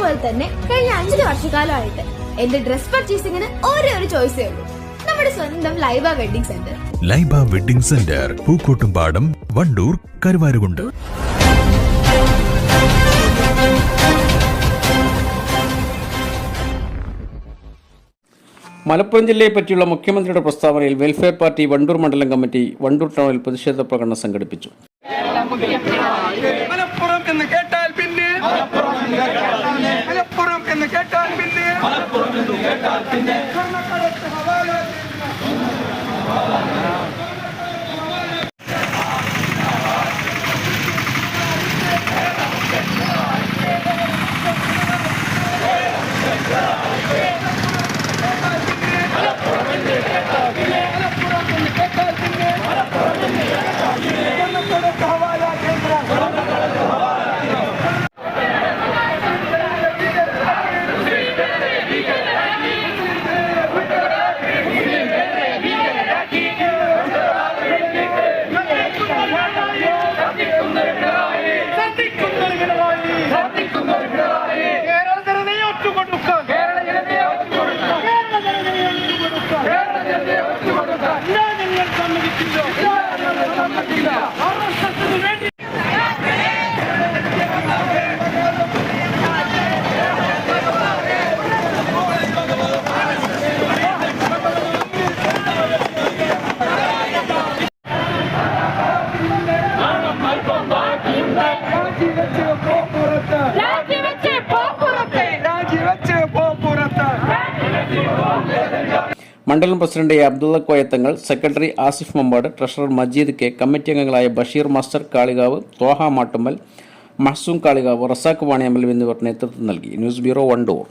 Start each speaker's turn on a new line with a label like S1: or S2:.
S1: പോലെ തന്നെ കഴിഞ്ഞ അഞ്ചു വർഷക്കാലമായിട്ട് എന്റെ ഡ്രസ് പർച്ചേസിംഗിന് ഒരേ ഒരു ചോയ്സേ ഉള്ളൂ. നമ്മുടെ സ്വന്തം Laiba wedding centre
S2: Laiba wedding centre Pookkottumpadam Wandoor Karuvarakundu.
S3: Malappuram ജില്ലയെ പറ്റിയുള്ള മുഖ്യമന്ത്രിയുടെ പ്രസ്താവനയിൽ വെൽഫെയർ പാർട്ടി വണ്ടൂർ മണ്ഡലം കമ്മിറ്റി വണ്ടൂർ ടൗണിൽ പ്രതിഷേധ പ്രകടനം സംഘടിപ്പിച്ചു.
S4: മലപ്പുറം എന്ന് കേട്ടാൽ പിന്നെ
S1: சம்மதிக்கின்றோம் சம்மதிக்கின்றோம் அரசத்துக்கு
S4: வேண்டி Thank you.
S3: മണ്ഡലം president A Abdulla Koyathangal secretary Asif Mampad treasurer Majeed K committee അംഗങ്ങളായ ബഷീർ മാസ്റ്റർ കാളികാവ് തോഹ മാട്ടുമ്മൽ മഹ്സൂം കാളികാവ് റസാഖ് വാണിയമ്മൽ എന്നിവർ നേതൃത്വം നൽകി. News bureau Wandoor.